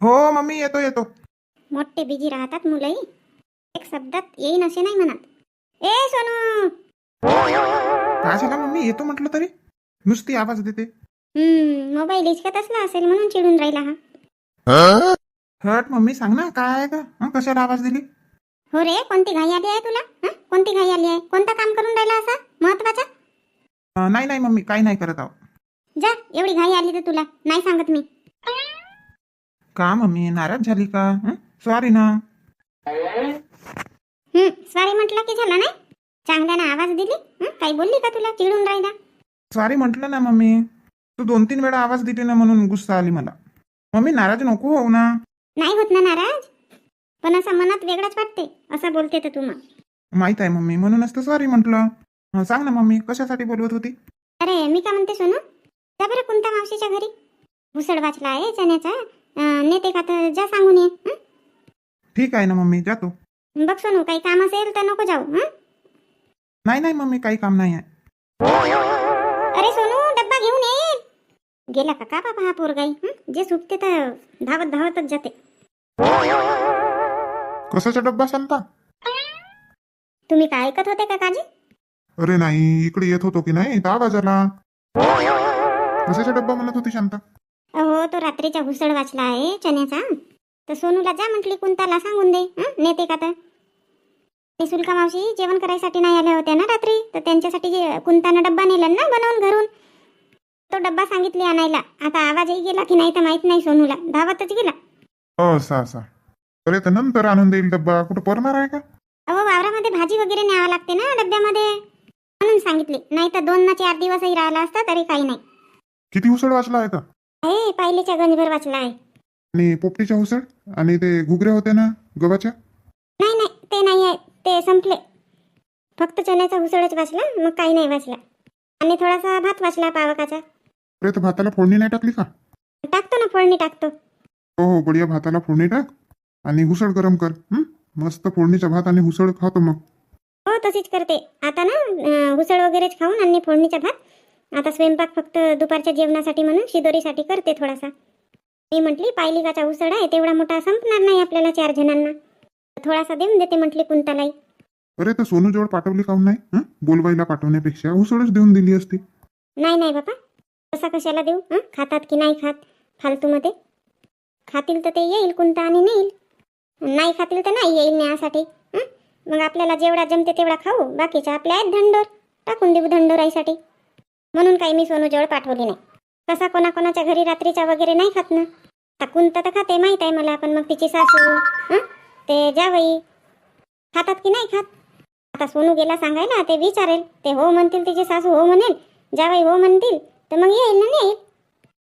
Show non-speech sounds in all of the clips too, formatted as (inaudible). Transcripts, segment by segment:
हो मम्मी येतो येतो. मोठे बिजी राहतात मुलंही. एक शब्दात येईन असे नाही म्हणत. ए सोनू! काय झालं मम्मी? येतो म्हटलं तरी? नुसती आवाज देते. हम्म मोबाईल इचकत असला असेल म्हणून चिडून राहिला हा. हट मम्मी सांग ना काय आहे का? हं, कशाला आवाज दिली? हो रे कोणती घाई आली आहे तुला? हं? कोणती घाई आली आहे? कोणता काम करून राहिला असा? महत्त्वाचा? अं, नाही नाही मम्मी काही नाही करत आहो. जा एवढी घाई आली तर तुला. नाही सांगत मी. का मम्मी नाराज झाली का? सॉरी ना. सॉरी म्हटलं की झालं नाही? चांगल्यानं आवाज दिली? काही बोलली का तुला? चिडून राहिला. सॉरी म्हटलं ना मम्मी. तू दोन तीन वेळा आवाज दिली ना म्हणून गुस्सा आली मला. मम्मी नाराज नको होऊ ना. नाही होत ना नाराज? पण असं मनात वेगळंच वाटते. असं बोलते तर तू मग. माहीत आहे मम्मी म्हणूनच तर सॉरी म्हटलं. सांग ना मम्मी कशासाठी बोलवत होती? अरे मी का म्हणते सोनू? जा बरं कोणत्या मावशीच्या घरी. भुसड वाचला आहे चण्याचा. नेते का तर जा सांगून ये हं? ठीक आहे ना मम्मी जातो. बघ सोनू काही काम असेल तर नको जाऊ हं? नाही नाही मम्मी काही काम नाही आहे. अरे सोनू डब्बा घेऊन ये. गेला का का बाबा हा पोरगाई हं? जे सुटते तर धावत धावतच जाते. कसाचा डब्बा सांगता? तुम्ही काय ऐकत होते का काजी? अरे नाही इकडे येत होतो की नाही दहा वाजाला कशाचा डब्बा म्हणत होती शांता? अहो तो रात्रीचा भुसड वाचला आहे चण्याचा. तर सोनूला जा म्हटली कुंताला सांगून दे हं? नेते का तर? निशुल्का मावशी जेवण करायसाठी नाही आल्या होत्या ना रात्री? तर त्यांच्यासाठी जे कुंतानं डब्बा नेला ना बनवून घरून? तो डब्बा सांगितली आणायला. आता आवाजही गेला की नाही तर माहीत नाही सोनूला. धावतच गेला. असा असा अरे तर नंतर आणून देईल डब्बा. कुठं परणार आहे का? अहो वावरामध्ये भाजी वगैरे न्यावं लागते ना डब्यामध्ये. म्हणून सांगितले. नाही तर दोन ना चार दिवसही राहिला असता तरी काही नाही. किती उसळ वाचला आहे का हे पायलीच्या गंजभर वाचला आहे. आणि पोपटीच्या उसळ? आणि ते घुगऱ्या होत्या ना गव्हाच्या? नाही नाही ते नाही आहे ते संपले. फक्त चण्याचा हुसळच वाचला मग काही नाही वाचला. आणि थोडासा भात वाचला पावकाचा. अरे तर भाताला फोडणी नाही टाकली का? टाकतो ना फोडणी टाकतो. हो हो बढिया भाताला फोडणी टाक. आणि उसळ गरम कर हं? मस्त फोडणीचा भात आणि उसळ खातो मग. हो तशीच करते. आता ना अं, हुसळ वगैरेच खाऊन आणि फोडणीचा भात आता स्वयंपाक फक्त दुपारच्या जेवणासाठी म्हणून शिदोरीसाठी करते थोडासा. मी म्हटली पायलिकाचा उसळ आहे तेवढा मोठा संपणार नाही आपल्याला चार जणांना. थोडासा देऊन देते म्हटली कुंतालाई. अरे तर सोनू जवळ पाठवली काऊन नाही? हं? बोलवायला पाठवण्यापेक्षा उसळच देऊन दिली असती. नाही नाही बाबा तसा कशाला देऊ? हं? खातात की नाही खात? फालतूमध्ये. खातील तर ते येईल कोणता आणि नेईल. नाही खातील तर नाही येईल न्यायासाठी. हं? मग आपल्याला जेवढा जमते तेवढा खाऊ. बाकीच्या आपल्या आहेत धंडोर. टाकून देऊ धंडोराईसाठी. म्हणून काही मी सोनूजवळ पाठवली नाही. कसा कोणाकोणाच्या घरी रात्रीचा वगैरे नाही खात ना. टाकून तर खाते माहीत आहे मला पण मग तिची सासू हं? ते जावई खातात की नाही खात? आता सोनू गेला सांगायला ते विचारेल. ते हो म्हणतील तिची सासू हो म्हणेल जावई हो म्हणतील तर मग येईल ना नाही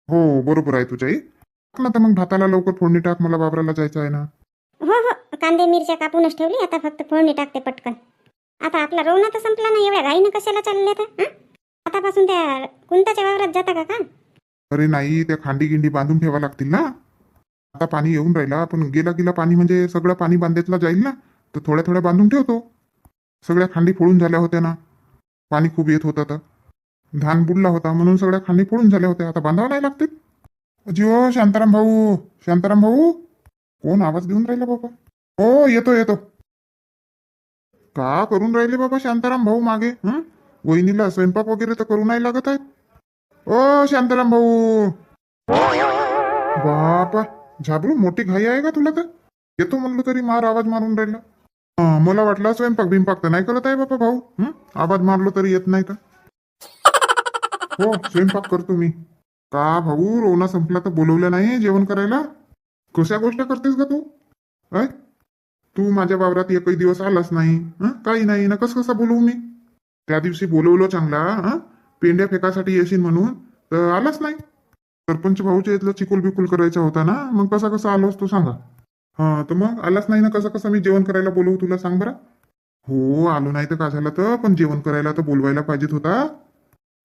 हो बरोबर आहे तुझ्या ना तर मग भाताला लवकर फोडणी टाक मला बाबराला जायचं आहे ना. हो हो कांदे मिरच्या कापूनच ठेवली आता फक्त फोडणी टाकते पटकन. आता आपला रोवणा तर संपला ना एवढ्या घाईनं कशाला चालले आता हं? आतापासून त्या कुंताच्या वावरात जाता का अरे नाही त्या खांडी गिंडी बांधून ठेवा लागतील ना. आता पाणी येऊन राहिला पण गेला गेला पाणी म्हणजे सगळं पाणी बांधेतला जाईल ना. तर थोड्या थोड्या बांधून ठेवतो. सगळ्या खांडी फोडून झाल्या होत्या ना. पाणी खूप येत होतं तर धान बुडला होता म्हणून सगळ्या खांडी फोडून झाल्या होत्या. आता बांधावं नाही लागतील. जिओ शांताराम भाऊ शांताराम भाऊ. कोण आवाज देऊन राहिला बाबा? हो येतो येतो. का करून राहिले बाबा शांताराम भाऊ मागे? हं? वहिनीला स्वयंपाक वगैरे तर करू नाही लागत आहेत. ओ शांताराम भाऊ. बापा झाबरू मोठी घाई आहे का तुला तर? येतो म्हणलं तरी मार आवाज मारून राहिला. मला वाटलं स्वयंपाक बिंपाक तर नाही करत आहे बापा भाऊ. आवाज मारलो तरी येत नाही का हो स्वयंपाक करतो मी. का भाऊ रोना संपला तर बोलवलं नाही जेवण करायला? कशा गोष्ट करतेस का तू? अय? तू माझ्या वावरात एकही दिवस आलास नाही. काही नाही ना कसं कसा बोलवू मी? त्या दिवशी बोलवलो चांगला हा? पेंड्या फेकासाठी येशील म्हणून. तर आलाच नाही. सरपंच भाऊच्या इथलं चिकुल बिकुल करायचा होता ना? मग कसा कसा आलोस तो सांगा. हा तर मग आलाच नाही ना? कसं कसं मी जेवण करायला बोलवू तुला सांग बरं. हो आलो नाही तर का झालं तर? पण जेवण करायला तर बोलवायला पाहिजेत होता.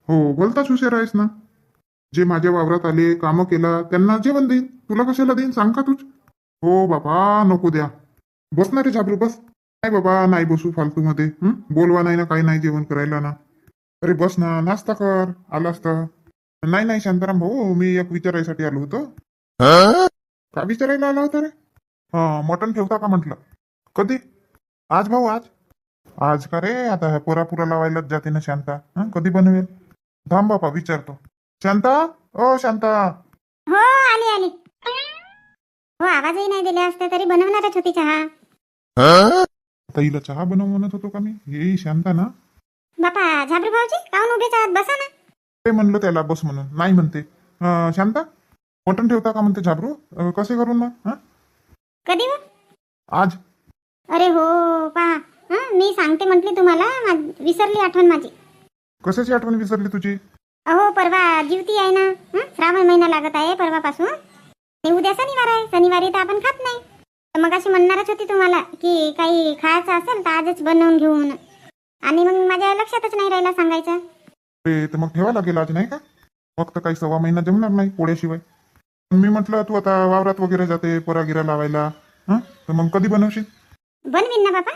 हो बोलताच हुशार आहेस ना? जे माझ्या वावरात आले कामं केला त्यांना जेवण देईन. तुला कशाला देईन? सांग का तू हो बाबा नको द्या. बस ना रे झाबरू बस. नाही बाबा नाही बसू फालतू मध्ये हं? बोलवा नाही ना काही नाही जेवण करायला ना. अरे बस ना नाश्ता कर आलास तर नाही नाही शांताराम भाऊ मी एक विचारायसाठी आलो होतो. का विचारायला आला होता रे? हा मटण ठेवता का म्हटलं? कधी? आज भाऊ आज? आज का रे? आता ह्या पोरापुरा लावायलाच जाते ना शांता. हं? कधी बनवेल? थांब बापा विचारतो. शांता? ओ शांता! हो आली आली. हो आवाजही नाही दिले असते तरी बनवणारच होती चहा. आता हिला चहा बनव म्हणत होतो का मी? ये शांता ना बापा झाबरू भाऊजी काऊन उभेच आहात बसा ना. ते म्हणलं त्याला बस म्हणून. नाही म्हणते. अं, शांता मटण ठेवता का म्हणते झाबरू? अं, कसे करून मग? हं? कधी हो आज. अरे हो पहा. हं, मी सांगते म्हटली तुम्हाला मा- विसरली आठवण माझी. कशाची आठवण विसरली तुझी? अहो परवा जीवती आहे ना. हं? श्रावण महिना लागत आहे परवापासून. आणि उद्या शनिवार आहे. शनिवारी तर आपण खात नाही. मग अशी म्हणणारच होती तुम्हाला की काही खायचं असेल तर आजच बनवून घेऊ म्हणून. आणि मग माझ्या लक्षातच नाही राहिला सांगायचं. ते तर मग ठेवा लागेल आज नाही का? फक्त काही सव्वा महिना जमणार नाही पोळ्याशिवाय. मी म्हटलं तू आता वावरात वगैरे जाते पोरागिरा लावायला. हं? तर मग कधी बनवशील? बनवीन ना बाबा.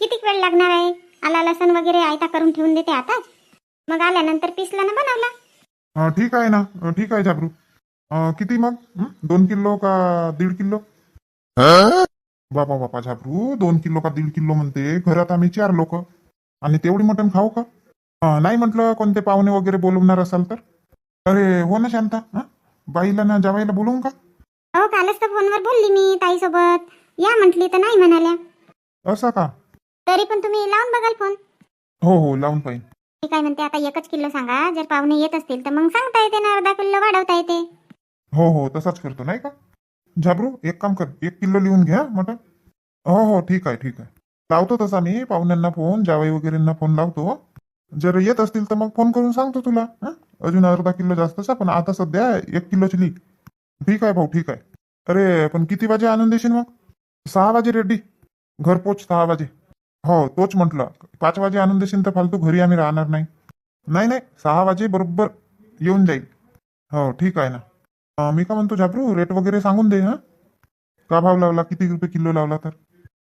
किती वेळ लागणार आहे? आला लसण वगैरे आयता करून ठेवून देते आताच. मग आल्यानंतर पिसला ना बनवला. अं, ठीक आहे ना. अं, ठीक आहे झाबरू अं, किती मग? हं? दोन किलो का दीड किलो? बापा बापा झाबरू दोन किलो का दीड किलो म्हणते. घरात आम्ही चार लोक. आणि तेवढी मटण खाऊ का? नाही म्हटलं कोणते पाहुणे वगैरे बोलवणार असाल तर? अरे हो ना शांता. हं? बाईला ना जावायला बोलवून का? अहो कालच तर फोनवर बोलली मी ताईसोबत. या म्हटली तर नाही म्हणाल्या. असं का? तरी पण तुम्ही लावून बघाल फोन. हो हो लावून पाहिजे मी काय म्हणते आता एकच किलो सांगा. जर पाहुणे येत असतील तर मग सांगता येते ना अर्धा किलो वाढवता येते. हो हो तसाच करतो नाही का? झाबरू एक काम कर एक किलो लिहून घ्या मटन हो हो ठीक आहे ठीक आहे. लावतो तसा मी पाहुण्यांना फोन जावई वगैरेंना फोन लावतो जर येत असतील तर मग फोन करून सांगतो तुला हं? अजून अर्धा किलो जास्तच पण आता सध्या एक किलोची लिह. ठीक आहे भाऊ ठीक आहे. अरे पण किती वाजे आणून देशील मग? सहा वाजे रेडी घरपोच सहा वाजे. हो तोच म्हटलं. पाच वाजे आणून देशील तर फालतू घरी आम्ही राहणार नाही. नाही नाही सहा वाजे बरोबर येऊन जाईल. हो ठीक आहे ना. मी का म्हणतो झाबरू रेट वगैरे सांगून दे हा. का भाव लावला? किती रुपये किलो लावला तर?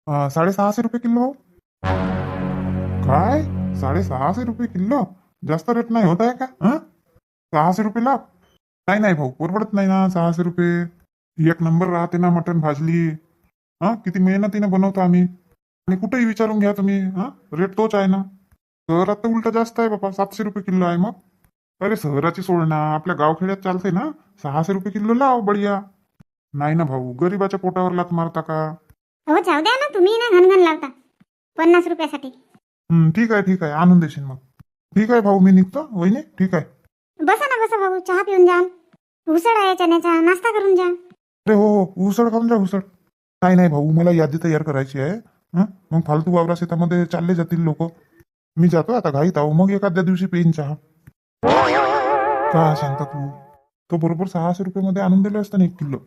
अं, साडेसहाशे रुपये किलो काय? साडेसहाशे रुपये किलो? जास्त रेट नाही होत आहे का? हं? सहाशे रुपये लाव. नाही नाही भाऊ परवडत नाही ना सहाशे रुपये. एक नंबर राहते ना मटण भाजली. हा? किती मेहनतीने बनवतो आम्ही. आणि कुठेही विचारून घ्या तुम्ही हा? रेट तोच आहे ना. शहरात तर उलट जास्त आहे बाबा सातशे रुपये किलो आहे मग. अरे शहराची सोड ना. आपल्या गावखेड्यात चालते ना. सहाशे रुपये किलो लाव बढिया. नाही ना भाऊ गरीबाच्या पोटावर लात मारता का? हो जाऊ द्या ना तुम्ही ना घनघन लावता. पन्नास रुपयासाठी. हं, ठीक आहे ठीक आहे. आणून देशील मग. ठीक आहे भाऊ मी निघतो. वहिनी ठीक आहे. बसा ना बसा भाऊ. चहा पिऊन जा. उसळ आहे चण्याचा. नाश्ता करून जा. अरे हो हो. उसळ खाऊन जा उसळ. नाही नाही भाऊ मला यादी तयार करायची आहे. हं? मग फालतू वावरा शेतामध्ये चालले जातील लोक. मी जातो आता घाईत आहो. मग एखाद्या दिवशी पेन चहा. का सांगता तू तो बरोबर सहाशे रुपये मध्ये आणून दिलं असतं ना एक किलो.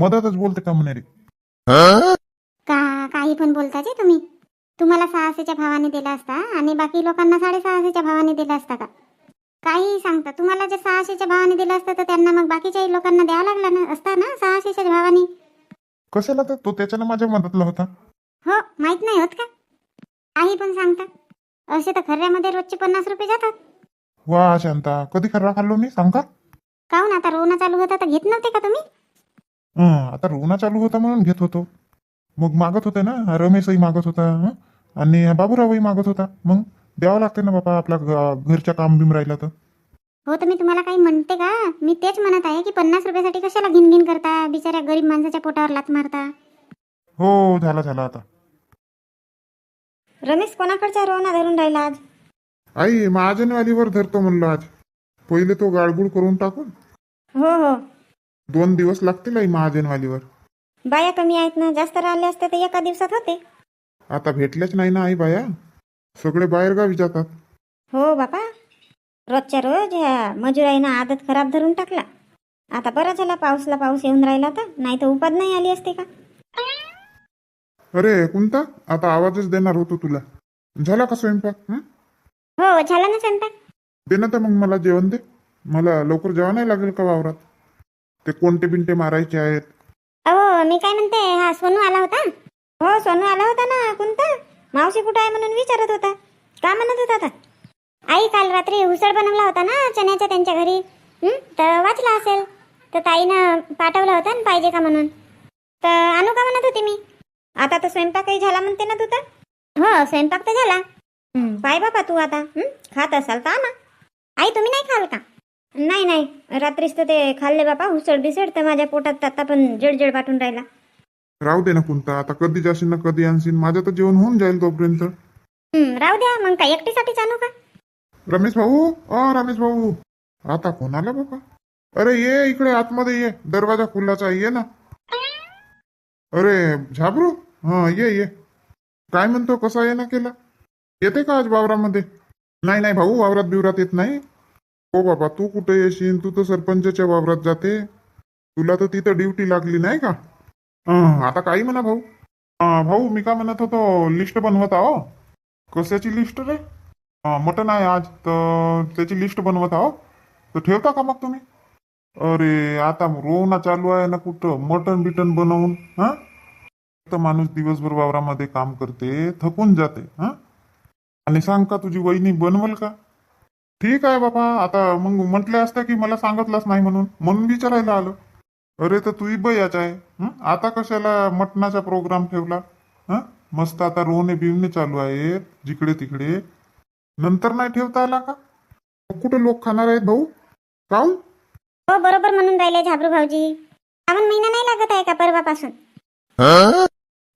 मधातच बोलते का म्हणे रे? का काही पण बोलता जे तुम्ही. तुम्हाला सहाशेच्या भावाने दिला असता आणि बाकी लोकांना साडेसहाशेच्या भावाने दिला असता का? काही सांगता. तुम्हाला जर सहाशेच्या भावाने दिलं असतं तर त्यांना मग बाकीच्याही लोकांना द्यावं लागला ना असता ना सहाशेच्या भावाने? कशाला तर? तो त्याच्यानं माझ्या मदतला होता. हो माहीत नाही होत का? काही पण सांगता. असे तर खऱ्यामध्ये रोजचे पन्नास रुपये जातात. वा शांता. कधी खर्रा खाल्लो मी? सांग का? काहून? आता रोना चालू होता तर घेत नव्हते का तुम्ही? हं, आता रोना चालू होता म्हणून घेत होतो. मग मागत होते ना? हा रमेशही मागत होता हं? आणि हा बाबूरावही मागत होता. मग द्यावं लागते ना बाबा आपल्या घ- घरच्या काम बिम राहिलं तर? हो तर मी तुम्हाला काही म्हणते का? मी तेच म्हणत आहे की पन्नास रुपयासाठी कशाला घिन घिन करता? बिचाऱ्या गरीब माणसाच्या पोटावर लात मारता. हो झाला झाला आता. रमेश कोणाकडच्या रोना धरून राहिला आज? आई महाजनवालीवर धरतो म्हणलं आज. पहिले तो गाळगुळ करून टाकून. हो हो. दोन दिवस लागतील आई महाजनवालीवर बाया कमी आहेत ना जास्त राहिले असते तर एका दिवसात होते. आता भेटल्याच नाही ना आई बाया. सगळे बाहेरगावी जातात. हो बापा. रोजच्या रोज ह्या मजुराईनं आदत खराब धरून टाकला. आता बरा झाला पाऊसला पाऊस येऊन राहिला तर नाही तर उपाद नाही आली असते का? अरे कोणता आता आवाजच देणार होतो तुला. झाला का स्वयंपाक हं? हो झाला ना स्वयंपाक? दे ना तर मग मला जेवण दे. मला लवकर जेवण नाही लागेल का वावरात? ते कोणते बिंटे मारायचे आहेत? अहो मी काय म्हणते हा सोनू आला होता? हो सोनू आला होता ना कोणता मावशी कुठं आहे म्हणून विचारत होता. का म्हणत होता आता? आई काल रात्री उसळ बनवला होता ना चण्याच्या त्यांच्या घरी. हं? तर वाचला असेल. तर ताईनं पाठवलं होतं ना पाहिजे का म्हणून. तर आणू का म्हणत होती मी? आता तर स्वयंपाकही झाला म्हणते ना तू तर. हो स्वयंपाक तर झाला. पाय बापा तू आता हं? खात असाल तर आणा. आई तुम्ही नाही खाल का? नाही नाही. रात्रीच तर ते खाल्ले बापा हुसळ बिसळ तर माझ्या पोटात आता पण जडजड वाटून राहिला. राहू दे ना कोणता आता कधी जाशील ना कधी आणशील माझं तर जेवण होऊन जाईल तोपर्यंत. हं, राहू द्या मग काय एकटीसाठीच आणू का? रमेश भाऊ अ रमेश भाऊ. आता कोण आला बाबा? अरे ये इकडे आतमध्ये ये. दरवाजा खुल्लाचा आहे, ये ना. अरे झाबरू? हा ये ये. काय म्हणतो कसा ये ना केला? येते का आज वावरामध्ये? नाही नाही भाऊ वावरात बिवरात येत नाही. हो बाबा तू कुठे येशील? तू तर सरपंचच्या वावरात जाते. तुला तर तिथं ड्युटी लागली नाही का? आता काही म्हणा भाऊ. भाऊ मी काय म्हणत होतो लिस्ट बनवत आहो. कशाची लिस्ट रे? हा, मटन आहे आज तर त्याची लिस्ट बनवत आहो. तर ठेवता का मग तुम्ही? अरे आता रोवणा चालू आहे ना कुठं? मटन बिटन बनवून हा? तर माणूस दिवसभर वावरामध्ये काम करते थकून जाते हा? आणि सांग का तुझी वहिनी बनवल का? ठीक आहे बाबा आता मग म्हटले असतं की मला सांगितलंच नाही म्हणून. म्हणून विचारायला आलो. अरे तर तूही बयाच आहे हं? आता कशाला मटणाचा प्रोग्राम ठेवला? हा? मस्त आता रोवणे बिवणे चालू आहेत जिकडे तिकडे. नंतर नाही ठेवता आला का? कुठे लोक खाणार आहेत भाऊ? काऊन हो बरोबर म्हणून राहिले झाबरू भाऊजी. श्रावण महिना नाही लागत आहे का परवापासून?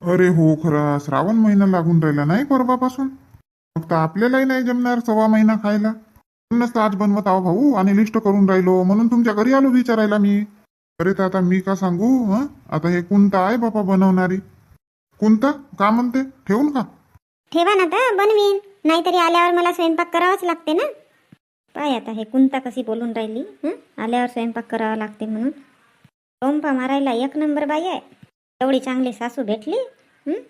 अरे हो खरा श्रावण महिना लागून राहिला नाही परवापासून? फक्त आपल्यालाही नाही जमणार सव्वा महिना खायला. म्हणूनच तर आज बनवत आहो भाऊ आणि लिस्ट करून राहिलो. म्हणून तुमच्या घरी आलो विचारायला मी. अरे तर आता मी का सांगू हं? आता हे कोणता आहे बापा बनवणारी. कोणता का म्हणते? ठेवून का? ठेवा ना तर बनवीन. नाहीतरी आल्यावर मला स्वयंपाक करावाच लागते ना. पाय आता हे कुंता कशी बोलून राहिली हं? आल्यावर स्वयंपाक करावा लागते म्हणून. टोंपा मारायला एक नंबर बाई आहे. एवढी चांगली सासू भेटली हं?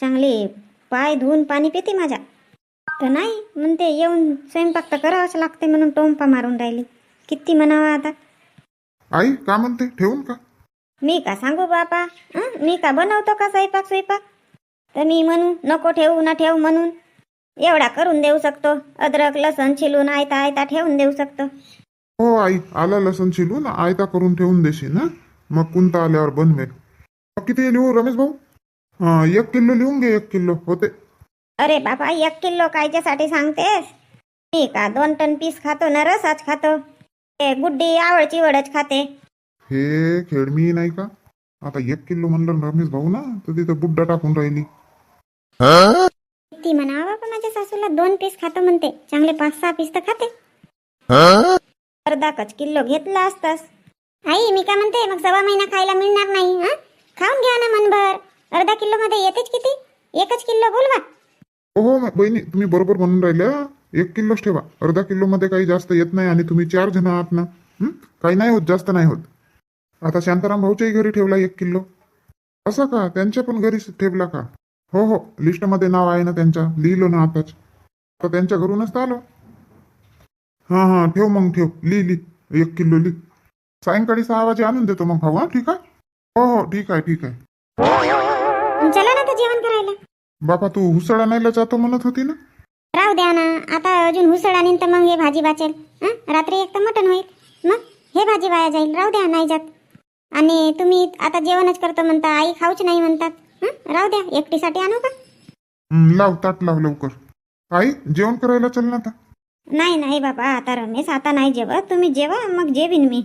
चांगली पाय धुवून पाणी पिते माझ्या. तर नाही म्हणते येऊन स्वयंपाक तर करावाच लागते म्हणून टोंपा मारून राहिली. किती म्हणावा आता? आई का म्हणते? ठेवून का? मी का सांगू बापा? हं? मी का बनवतो का स्वयंपाक स्वयंपाक? तर मी म्हणू नको ठेवू ना ठेवू म्हणून. एवढा करून देऊ शकतो. अद्रक लसण छिलून आयता आयता ठेवून देऊ शकतो. हो आई आला लसण शिलून आयता करून ठेवून देशील ना? मग कोणता आल्यावर बनवेल. मग किती लिहू रमेश भाऊ? हा एक किलो लिहून घे एक किलो. होते. अरे बाबा एक किलो कायच्यासाठी सांगतेस? मी का दोन टन पीस खातो ना रसाच खातो? ते गुड्डी आवळची वडच खाते. हे खेळमी नाही का? आता एक किलो म्हणलं रमेश भाऊ ना तर तिथं बुड्डा टाकून राहिली. ती म्हणा बाबा माझ्या सासूला दोन पीस खातो म्हणते. चांगले पाच सहा पीस तर खाते. अर्धा कच किलो घेतला असतास. आई मी काय म्हणते मग सव्वा महिना खायला मिळणार नाही हा? खाऊन घ्या ना मनभर. अर्धा किलो मध्ये येतेच किती? एकच किलो बोलवा. हो, हो बहिणी तुम्ही बरोबर म्हणून राहिल्या. एक किलोच ठेवा. अर्धा किलो मध्ये काही जास्त येत नाही आणि तुम्ही चार जण आहात ना काही नाही होत जास्त नाही होत. आता शांताराम भाऊच्याही घरी ठेवला एक किलो. असं का? त्यांच्या पण घरी ठेवला का? हो हो लिस्टमध्ये नाव आहे ना त्यांच्या. लिहिलो ना आताच. तर त्यांच्या घरूनच तर आलो. हां हां ठेव मग ठेव. लिही लिही एक किलो लिही सायंकाळी सहा वाजे आणून देतो मग भाऊ हा ठीक आहे? हो हो ठीक आहे ठीक आहे. चला ना जेवण करायला. बापा तू हुसळ आणायला जातो म्हणत होती ना? राहू द्या ना आता अजून हुसळ आणीन तर मग हे भाजी वाचेल. हं? रात्री एक तर मटण होईल. मग हे भाजी वाया जाईल. राहू द्या नाही जात. आणि तुम्ही आता जेवणच करतो म्हणता आई खाऊच नाही म्हणतात. हं? राहू द्या एकटीसाठी आणू का? हं, लाव ताट लाव लवकर. आई जेवण करायला चल ना आता. नाही नाही बाबा आता रमेश आता नाही जेवत. तुम्ही जेवा मग जेवीन मी.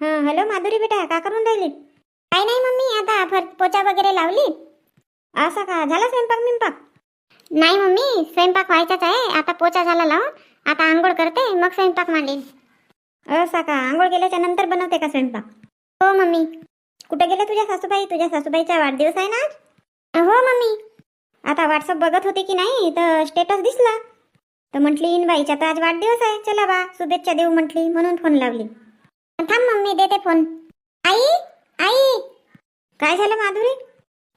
हां हॅलो माधुरी बेटा का करून राहिली? काही नाही मम्मी आता फर पोचा वगैरे लावली. असं का? झाला स्वयंपाक बिंपाक? नाही मम्मी स्वयंपाक व्हायचाच आहे. आता पोचा झाला लावून आता आंघोळ करते मग स्वयंपाक मांडेन. असं का? आंघोळ केल्याच्यानंतर बनवते का स्वयंपाक? हो मम्मी. कुठे गेले तुझ्या सासूबाई? तुझ्या सासूबाईचा वाढदिवस आहे ना? आज हो मम्मी. आता व्हॉट्सअप बघत होती की नाही तर स्टेटस दिसला. तर म्हटली इन बाईचा तर आज वाढदिवस आहे. चला बा शुभेच्छा देऊ म्हटली म्हणून फोन लावली. थांब मम्मी देते फोन आई काय झालं माधुरी?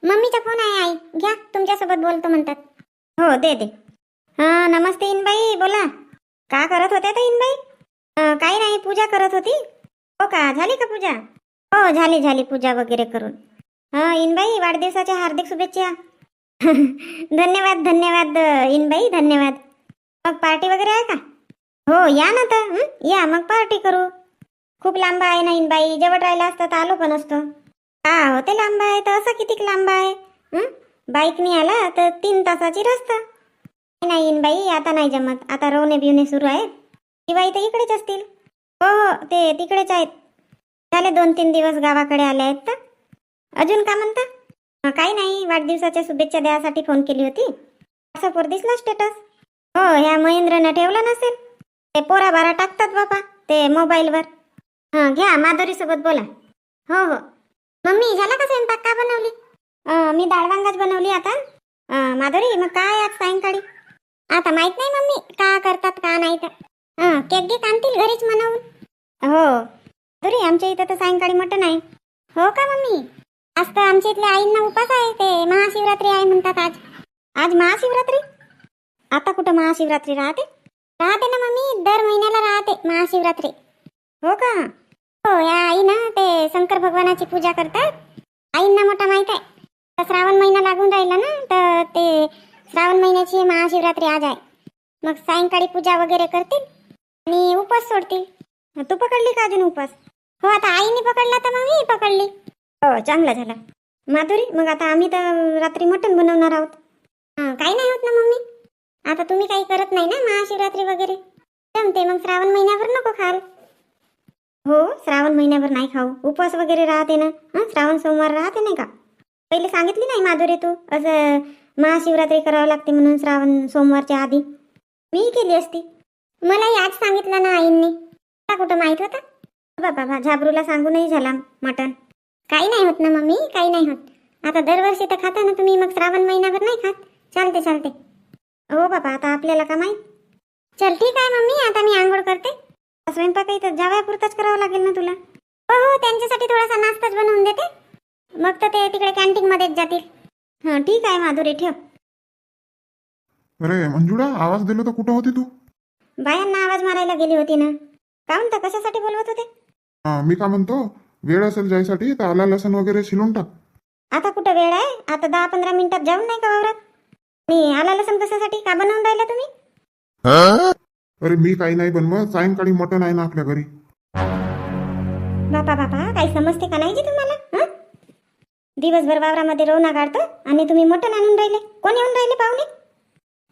मम्मीचा फोन आहे आई. घ्या तुमच्यासोबत बोलतो म्हणतात. हो दे दे. हां नमस्ते इनबाई बोला. का करत होत्या तर इनबाई? काही नाही पूजा करत होती. हो का? झाली का पूजा? हो झाली झाली पूजा वगैरे करून. हां इनबाई वाढदिवसाच्या हार्दिक शुभेच्छा. (laughs) धन्यवाद धन्यवाद इनबाई धन्यवाद. मग पार्टी वगैरे आहे का? हो या ना तर या मग पार्टी करू. खूप लांब आहे ना इनबाई. जवळ राहिलं असतं तर आलो पण असतो. हा होते लांब आहे तर असं कितीक लांब आहे? बाईकने आला तर तीन तासाची रस्ता. नाही येईन बाई आता नाही जमत. आता रोवणे बिवणे सुरू आहेत. दिवाळी तर इकडेच असतील. हो हो ते तिकडेच आहेत. झाले दोन तीन दिवस गावाकडे आले आहेत तर. अजून का म्हणता? काही नाही वाढदिवसाच्या शुभेच्छा द्यासाठी फोन केली होती. व्हॉट्सअपवर दिसला स्टेटस हो ह्या महेंद्रनं ठेवला नसेल. ते पोरा बारा टाकतात बाबा ते मोबाईलवर. हां घ्या माधुरीसोबत बोला. हो हो. मम्मी झाला का स्वयंपाक? का बनवली? अं, मी डाळ वांगाच बनवली आता. अं, माधुरी मग काय आज सायंकाळी? आता माहीत नाही मम्मी का करतात का नाही तर हां केक गिक आणतील घरीच म्हणून हो. माधुरी आमच्या इथं तर सायंकाळी मटण आहे. हो का मम्मी? आज तर आमच्या इथल्या आईंना उपास आहे ते. महाशिवरात्री आहे म्हणतात आज. आज महाशिवरात्री? आता कुठं महाशिवरात्री राहते? राहते ना मम्मी दर महिन्याला राहते महाशिवरात्री. हो का? हो या आई ना ते शंकर भगवानाची पूजा करतात. आईंना मोठा माहीत आहे. तर श्रावण महिना लागून राहिला ना तर ते श्रावण महिन्याची महाशिवरात्री आज आहे. मग सायंकाळी पूजा वगैरे करतील आणि उपवास सोडतील. तू पकडली का अजून उपवास? हो आता आईने पकडला तर मग मी पकडली. हो चांगला झाला. माधुरी मग आता आम्ही तर रात्री मटण बनवणार आहोत. हां काही नाही होत ना मम्मी. आता तुम्ही काही करत नाही ना महाशिवरात्री वगैरे? जमते मग श्रावण महिन्यावर नको खाल. हो श्रावण महिन्यावर नाही खाऊ. उपवास वगैरे राहते ना? हां श्रावण सोमवार राहते नाही का? पहिले सांगितली नाही माधुरी तू? असं महाशिवरात्री करावं लागते म्हणून श्रावण सोमवारच्या आधी. मी केली असती. मलाही आज सांगितलं ना आईंनी. का कुठं माहीत होतं? बाबा झाबरूला सांगूनही झाला मटण. काही नाही होत ना मम्मी काही नाही होत. आता दरवर्षी तर खाता ना तुम्ही मग श्रावण महिन्याभर नाही खात. चालते चालते. हो बाबा आता आपल्याला का माहीत? चल ठीक आहे मम्मी आता मी आंघोळ करते. स्वयंपाकही तर जावयापुरताच करावं लागेल ना तुला? हो हो त्यांच्यासाठी थोडासा नाश्ताच बनवून देते. मग तर ते तिकडे कॅन्टीन मध्येच जातील. हां ठीक आहे माधुरी ठेव. अरे मंजुळा आवाज दिलो तर कुठं होती तू? बायांना आवाज मारायला गेली होती ना. काहून तर कशासाठी बोलवत होते? हा, मी का म्हणतो वेळ असेल जायसाठी तर आला लसण वगैरे शिलून टाक. आता कुठं वेळ आहे? आता दहा पंधरा मिनिटात जाऊन नाही का वावरात? आणि आला लसण कशासाठी? का बनवून राहिला तुम्ही? अरे मी काही नाही बनवत सायंकाळी मटण आहे ना आपल्या घरी. बापा बापा काही समजते का नाही जी तुम्हाला हं? दिवसभर वावरामध्ये रोवणा काढतो आणि तुम्ही मटण आणून राहिले. कोण येऊन राहिले पाहुणे?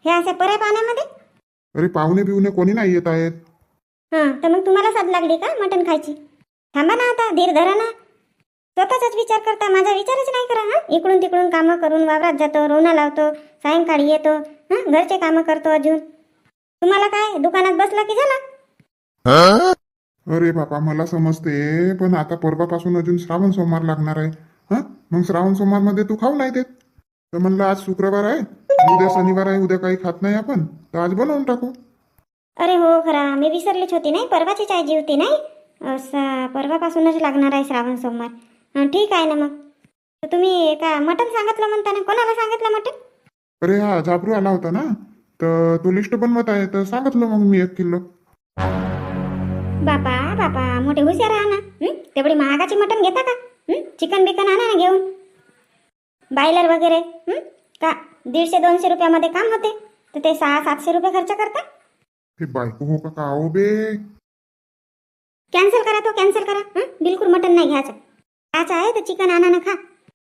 हे असे पर्या पाण्यामध्ये? अरे पाहुणे बिवणे कोणी नाही येत आहेत. हां तर मग तुम्हाला साथ लागली का मटण खायची? थांबा ना आता धीर धरा ना. स्वतःचाच विचार करता माझा विचारच नाही करा हा? इकडून तिकडून कामं करून वावरात जातो रोवणा लावतो सायंकाळी येतो हां? घरचे कामं करतो अजून. तुम्हाला काय दुकानात बसला की झाला? अरे बापा मला समजते पण आता परवापासून अजून श्रावण सोमवार लागणार आहे. हा? मग श्रावण सोमवारमध्ये तू खाऊ नाही देत? तर म्हणलं आज शुक्रवार आहे उद्या शनिवार आहे उद्या काही खात नाही आपण तर आज बनवून टाकू. अरे हो खरा मी विसरलीच होती नाही परवाचीच आजी होती नाही? असं परवापासूनच लागणार आहे श्रावण सोमवार. ठीक आहे ना मग. तुम्ही का मटण सांगितलं म्हणता ना कोणाला सांगितलं मटण? अरे हा झापरू आला होता ना? तर तो लिस्ट बनवत आहे तर सांगितलं मग मी एक किलो बापा बापा मोठे हुशार आहे ना. हं? तेवढी महागाची मटण घेता का? हं? चिकन बिकन आणा ना घेऊन. बायलर वगैरे हं? का दीडशे दोनशे रुपयामध्ये काम होते? तर ते सहा सातशे रुपये खर्च करता? ते बायको हो का का हो बे? कॅन्सल करा तो कॅन्सल करा. हं? बिलकुल मटण नाही घ्यायचं. खायचं आहे तर चिकन आणा ना खा.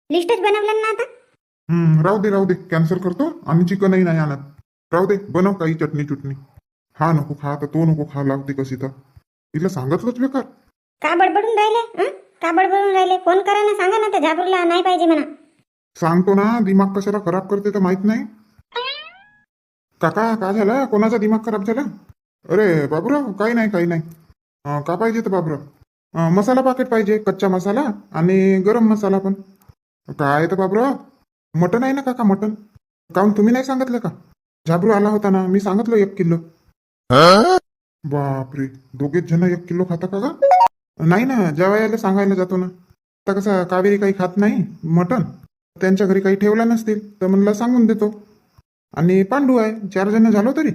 लिस्टच बनवलं ना आता? हम्म राहू दे राहू दे. कॅन्सल करतो आणि चिकनही नाही आणत. राहू दे बनव काही चटणी चुटणी. हा नको खा तर तो नको खा लागते कशी तर. तिला सांगितलंच बेकार. का बडबडून राहिले हं? का बडबडून राहिले? फोन करा ना सांगा ना त्या झाबरूला नाही पाहिजे म्हणा. सांगतो ना दिमाग कशाला खराब करते तर माहीत नाही. काका का झाला? कोणाचा दिमाग खराब झाला? अरे बाबूराव काही नाही काही नाही. अं, का पाहिजे तर बाबूराव? अं, मसाला पाकिट पाहिजे कच्चा मसाला आणि गरम मसाला पण. काय तर बाबूराव? मटन आहे ना काका मटन काहून तुम्ही नाही सांगितलं का? झाबरू आला होता ना मी सांगितलं एक किलो. बापरे दोघेच जण एक किलो खाता का का नाही ना जेवायला सांगायला जातो ना आता कसं कावेरी काही खात नाही मटन त्यांच्या घरी काही ठेवला नसतील तर म्हणलं सांगून देतो. आणि पांडू आहे चार जण झालो तरी.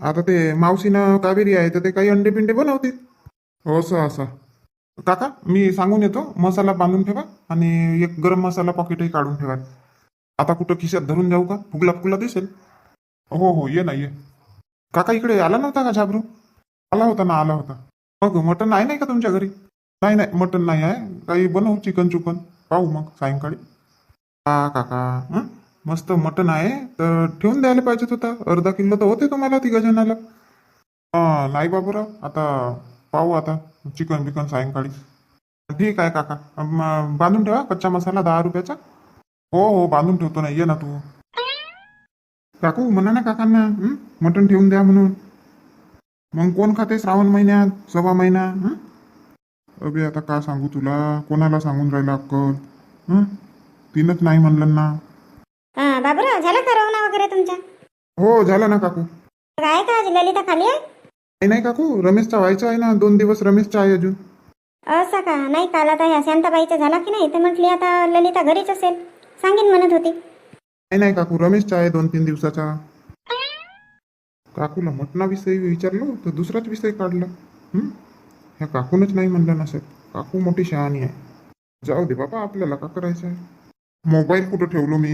आता ते मावशीनं कावेरी आहे तर ते काही अंडे पिंडे बनवतील. हो असं असं. काका मी सांगून येतो मसाला बांधून ठेवा आणि एक गरम मसाला पॉकेटही काढून ठेवा. आता कुठं खिशात धरून जाऊ का? फुगला फुगला दिसेल. हो हो ये ना ये. काका इकडे आला नव्हता का झाबरू? आला होता ना आला होता. मग मटन आहे नाही का तुमच्या घरी? नाही नाही मटन नाही आहे. काही बनवू चिकन चुकन. पाहू मग सायंकाळी. हा काका. हं? मस्त मटन आहे. तर ठेवून द्यायला पाहिजेत होता. अर्धा किलो तर होते तुम्हाला तिघा जणाला हा नाही बाबूराव. आता पाहू आता चिकन बिकन सायंकाळी. ठीक आहे काका. बांधून ठेवा कच्चा मसाला दहा रुपयाचा. हो हो बांधून ठेवतो ना. ये ना तू. काकू म्हणा ना काकांना हं? मटण ठेवून द्या म्हणून. मग कोण खाते श्रावण महिन्यात? सव्वा महिना हं? अबे आता का सांगू तुला? कोणाला सांगून राहिला अक्कल? हं? तीनच नाही म्हणलं ना. हा बाबूराव झाला का रवना वगैरे तुमचा हो झालं ना काकू. काय का आज ललिता खाली आहे? नाही नाही काकू रमेशचा व्हायचा आहे ना. दोन दिवस रमेशचा आहे अजून. असं का? नाही काल आता ह्या शांताबाईचा झाला की नाही? तर म्हटली आता ललिता घरीच असेल. सांगेन म्हणत होती. नाही नाही काकू रमेशचा आहे दोन तीन दिवसाचा. काकूला मटणाविषयी विचारलो तर दुसराच विषय काढला? ह्या काकूनच नाही म्हणलं नसेल काकू मोठी शहाणी आहे. जाऊ दे बाबा आपल्याला का करायचं आहे? मोबाईल कुठं ठेवलो मी?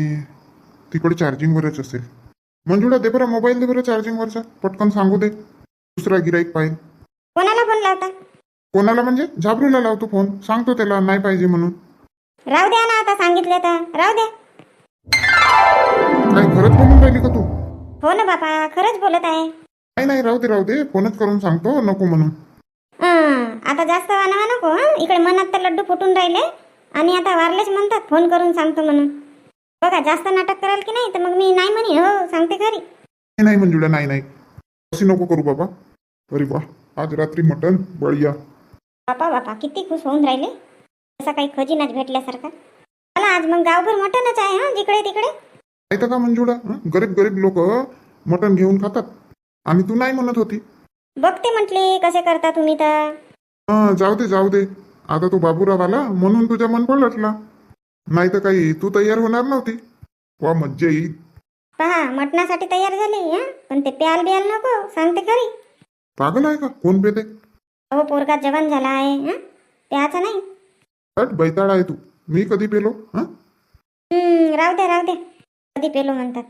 तिकडे चार्जिंगवरच असेल. मंजुळा दे बरं मोबाईल दे बरं चार्जिंगवरचा. पटकन सांगू दे. दुसरा गिराईक पाहिजे कोणाला फोन लावता? कोणाला म्हणजे? झाबरूला लावतो फोन सांगतो त्याला नाही पाहिजे म्हणून. राहू द्या ना आता सांगितलं तर. राहू द्या. काय खरंच बोलून राहिली का तू? हो ना बापा खरंच बोलत आहे. नाही नाही राहू दे राहू दे. फोनच करून सांगतो नको म्हणून. हं, आता जास्त वानावा नको हं? इकडे मनात तर लड्डू फुटून राहिले. आणि आता वारलेच म्हणतात फोन करून सांगतो म्हणून. बघा जास्त नाटक कराल की नाही तर मग मी नाही म्हणे हो सांगते खरी नाही नाही मंजुळा नाही नाही. अशी नको करू बाबा. अरे वा आज रात्री मटन बळीया. बापा बापा किती खुश होऊन राहिले. असा काही खजिनाच भेटल्यासारखा. चला आज मग गावभर मटणच आहे हा जिकडे तिकडे. माहिती का मंजुळा हं? गरीब गरीब लोक मटन घेऊन खातात. आणि तू नाही म्हणत होती. बघते म्हटली कसे करता तुम्ही तर. हा जाऊ दे जाऊ दे. आता तो बाबूराव आला म्हणून तुझ्या मन पलटला. नाही तर काही तू तयार होणार नव्हती. वा मज्जा येईल. पहा मटणासाठी तयार झाली हा? पण ते प्याल बियाल नको सांगते खरी. पागल आहे का? कोण पेते? अहो पोरगा जवान झाला आहे हा? प्याचा नाही. हट बैताळ आहे तू. मी कधी पेलो हा? हम्म, राहू राहू कधी पेलो म्हणतात.